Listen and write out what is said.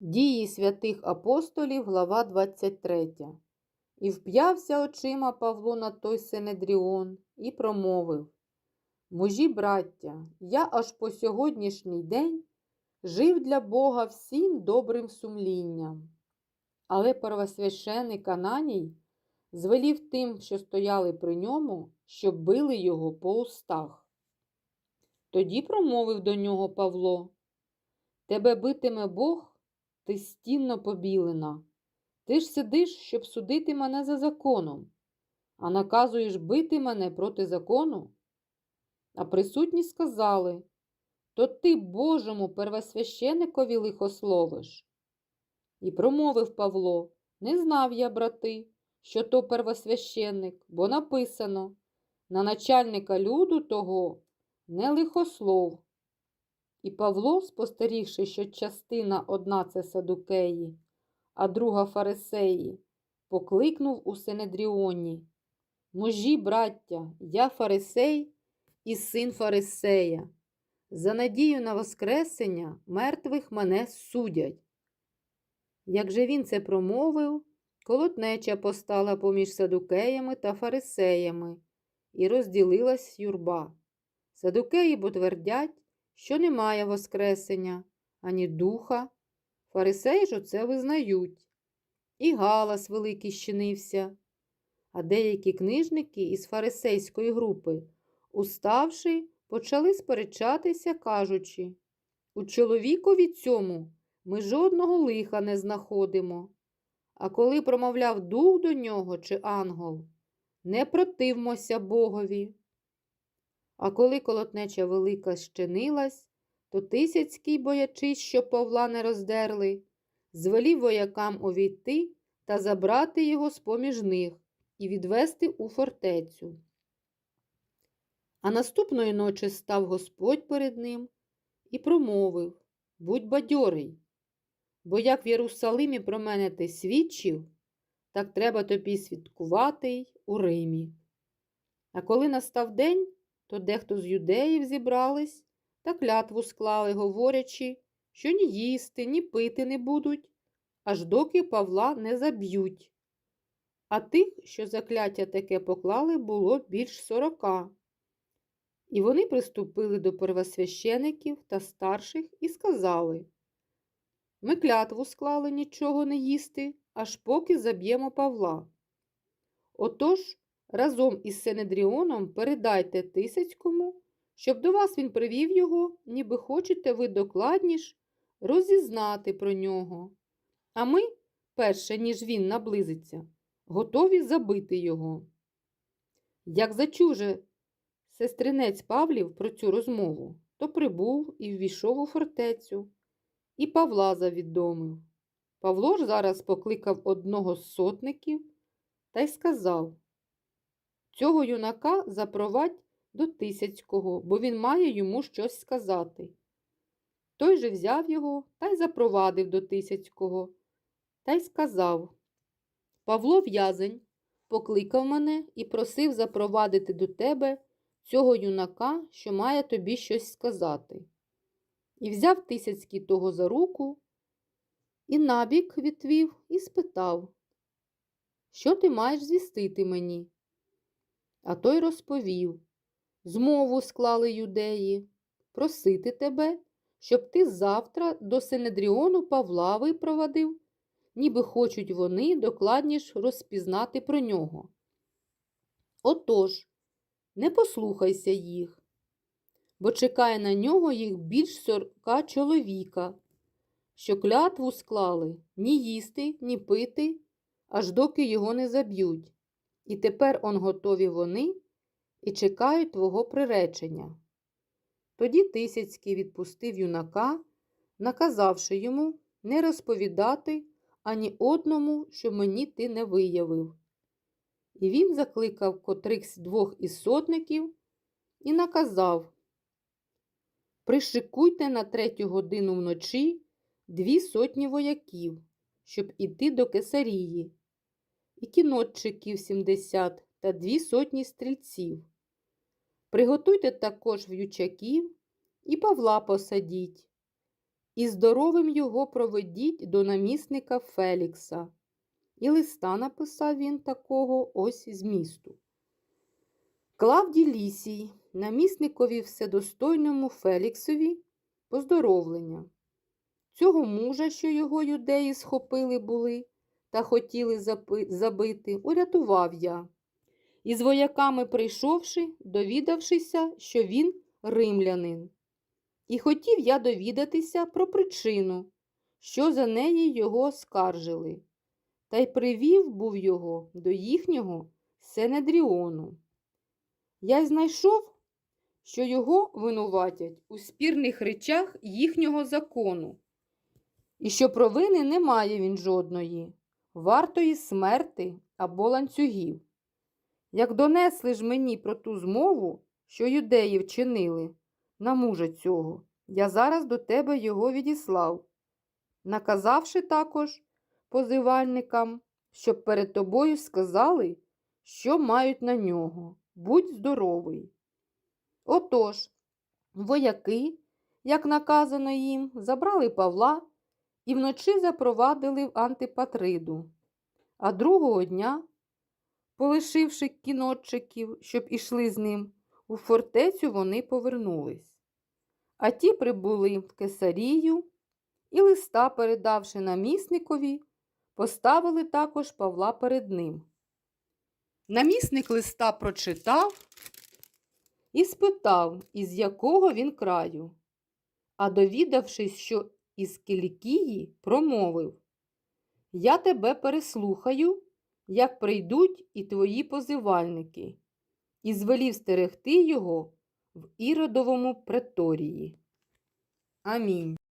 Дії святих апостолів, глава 23. І вп'явся очима Павло на той Синедріон і промовив Мужі, браття, я аж по сьогоднішній день жив для Бога всім добрим сумлінням. Але первосвященик Ананій звелів тим, що стояли при ньому, щоб били його по устах. Тоді промовив до нього Павло Тебе битиме Бог, ти стінно побілена. Ти ж сидиш, щоб судити мене за законом, а наказуєш бити мене проти закону? А присутні сказали то ти Божому первосвященикові лихословиш. І промовив Павло Не знав я, брати, що то первосвященник, бо написано на начальника люду того не лихослов. І Павло, спостерігши, що частина одна це садукеї, а друга фарисеї, покликнув у Синедріоні. Мужі, браття, я фарисей і син фарисея. За надію на Воскресення мертвих мене судять. Як же він це промовив, колотнеча постала поміж садукеями та фарисеями, і розділилась юрба. Садукеї бо твердять, що немає Воскресення, ані духа. Фарисеї ж оце визнають. І галас великий щинився. А деякі книжники із фарисейської групи, уставши, почали сперечатися, кажучи у чоловікові цьому ми жодного лиха не знаходимо. А коли промовляв дух до нього чи ангел, не противмося Богові. А коли колотнеча велика щинилась, то Тисяцький, боячись, що Павла не роздерли, звелів воякам увійти та забрати його з поміж них і відвести у фортецю. А наступної ночі став Господь перед ним і промовив Будь бадьорий, бо як в Єрусалимі про мене ти свідчив, так треба тобі свідкувати й у Римі. А коли настав день, то дехто з юдеїв зібрались та клятву склали, говорячи, що ні їсти, ні пити не будуть, аж доки Павла не заб'ють. А тих, що закляття таке поклали, було більш сорока. І вони приступили до первосвящеників та старших і сказали Ми клятву склали нічого не їсти, аж поки заб'ємо Павла. Отож, разом із Сенедріоном передайте Тисяцькому, щоб до вас він привів його, ніби хочете ви докладніш розізнати про нього. А ми, перше, ніж він наблизиться, готові забити його. Як зачув же сестринець Павлів про цю розмову, то прибув і ввійшов у фортецю, і Павла завідомив. Павло ж зараз покликав одного з сотників та й сказав Цього юнака запровадь до Тисяцького, бо він має йому щось сказати. Той же взяв його та й запровадив до Тисяцького, та й сказав Павло в'язень покликав мене і просив запровадити до тебе цього юнака, що має тобі щось сказати. І взяв Тисяцький того за руку, і набік відвів і спитав, що ти маєш звістити мені? А той розповів змову склали юдеї, просити тебе, щоб ти завтра до Синедріону Павла випровадив, ніби хочуть вони докладніш розпізнати про нього. Отож, не послухайся їх, бо чекає на нього їх більш сорока чоловіка, що клятву склали ні їсти, ні пити, аж доки його не заб'ють. І тепер он готові вони і чекають твого приречення. Тоді Тисяцький відпустив юнака, наказавши йому не розповідати ані одному, що мені ти не виявив. І він закликав котрихсь двох із сотників і наказав Пришикуйте на третю годину вночі дві сотні вояків, щоб іти до Кесарії і кінотчиків 70 та дві сотні стрільців. Приготуйте також в'ючаків і Павла посадіть. і здоровим його проведіть до намісника Фелікса. І листа написав він такого ось змісту. Клавдій Лісій, намісникові вседостойному Феліксові, поздоровлення. Цього мужа, що його юдеї схопили були та хотіли забити, урятував я. І з вояками прийшовши, довідавшися, що він римлянин. І хотів я довідатися про причину, що за неї його скаржили, та й привів був його до їхнього Сенедріону. Я й знайшов, що його винуватять у спірних речах їхнього закону, і що провини немає він жодної, вартої смерти або ланцюгів. Як донесли ж мені про ту змову, що юдеї вчинили на мужа цього, я зараз до тебе його відіслав, наказавши також позивальникам, щоб перед тобою сказали, що мають на нього. Будь здоровий. Отож, вояки, як наказано їм, забрали Павла і вночі запровадили в Антипатриду. А другого дня, полишивши кінотчиків, щоб ішли з ним, у фортецю вони повернулись. А ті прибули в Кесарію і листа, передавши намісникові, поставили також Павла перед ним. Намісник листа прочитав і спитав, із якого він краю. А довідавшись, що із Кілікії, промовив Я тебе переслухаю, як прийдуть і твої позивальники, і звелів стерегти його в Іродовому преторії. Амінь.